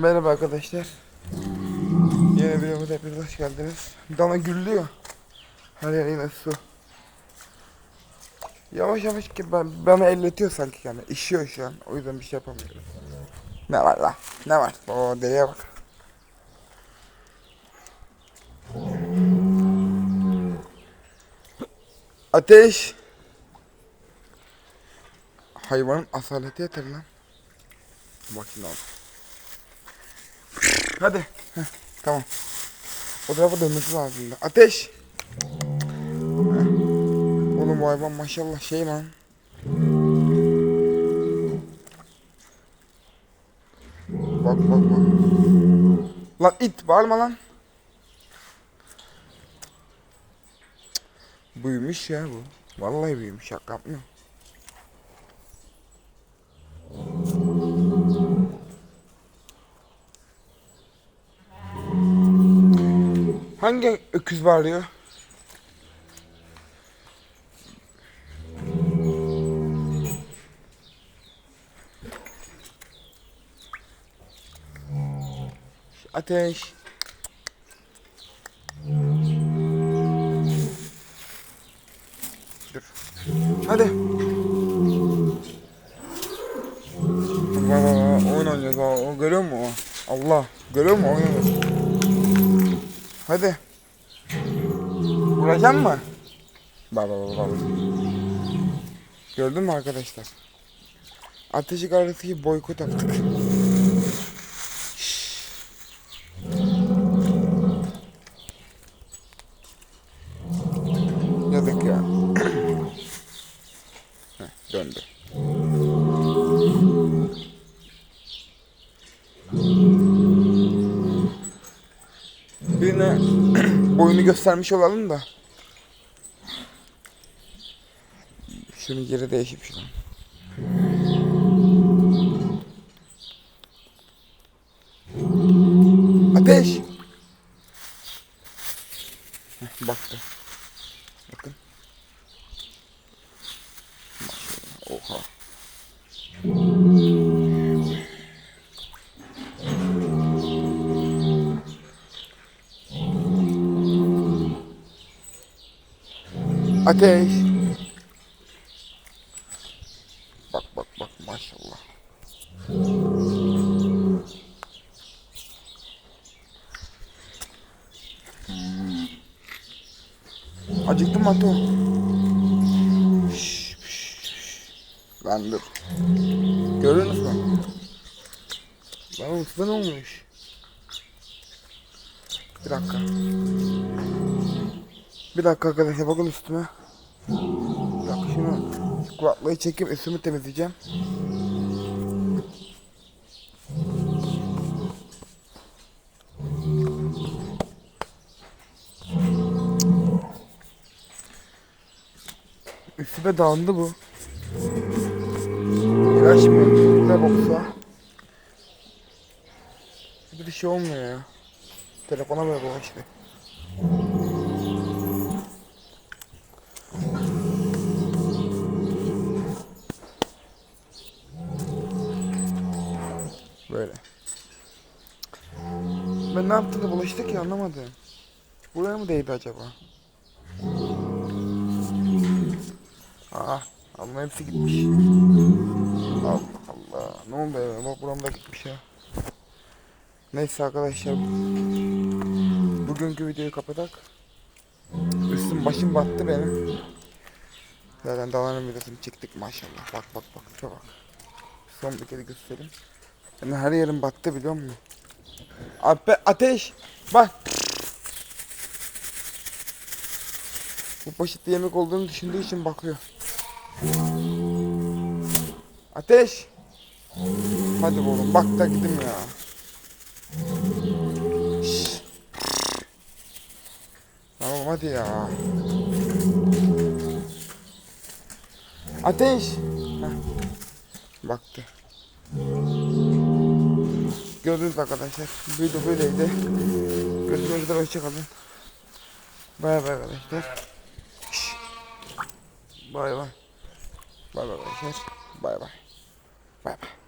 Merhaba arkadaşlar. Yeni videomuza hepiniz hoş geldiniz. Dana gürlüyor. Her yer yine su. Yavaş yavaş ki ben, bana elletiyor sanki yani. İşiyor şu an. O yüzden bir şey yapamıyorum. Ne var lan? Ne var? O deliye bak. Ateş. Hayvanın asaleti yeter lan. Bak şimdi. Hadi. Heh, tamam. O tarafa dönmesi lazım. Ateş. Heh. Oğlum bu hayvan maşallah şey lan. Bak bak bak. Lan it bağırma lan. Büyümüş ya bu. Vallahi büyümüş şaka yapmıyorum. Hangi öküz bağırıyor? Ateş. Dur. Hadi. Bak bak bak oyun oynuyoruz. O, o görüyor musun o? Allah. Görüyor musun oyun oynuyoruz. Hadi. Vuracak mı? Bak bak bak. Gördün mü arkadaşlar? Ateşi karşıtı boykot yaptık. Yazık ya. Heh, döndü. Birine boyunu göstermiş olalım da. Şunu geri değişip şunu. Ateş! Heh, baktı. Bakın. Oha. Ateş. Bak bak bak maşallah. Acıktın mı Ato? Şş, şş, şş. Lan dur. Görüyor musun? Ne olmuş? Bir dakika. Bir dakika arkadaşlar bakın üstüme. Dakika şunu kulaklığı çekip üstümü temizleyeceğim. Üstüme dağındı bu. İlaç mı? Ne boksa? Bir şey olmuyor ya. Telefona böyle bulaştı. Böyle. Ben ne yaptığını bulaştı ki anlamadım. Buraya mı değdi acaba? Aa, Allah hepsi gitmiş. Allah Allah. Ne oldu ya? Bak buram da gitmiş ya. Neyse arkadaşlar. Bugünkü videoyu kapatak. Üstüm başım battı benim. Zaten dalanın videosunu çektik maşallah. Bak bak bak. Çok bak. Son bir kere göstereyim. Yani her yerim battı biliyor musun? Abi ateş. Bak. Bu poşette yemek olduğunu düşündüğü için bakıyor. Ateş. Hadi oğlum bak da gidim ya. Şşş. Tamam hadi ya. Ateş. Heh. Baktı. Gördünüz arkadaşlar. Video böyleydi. Görüşmek üzere hoşçakalın. Bay bay arkadaşlar. Bay bay. Bay bay arkadaşlar. Bay bay. Bay bay.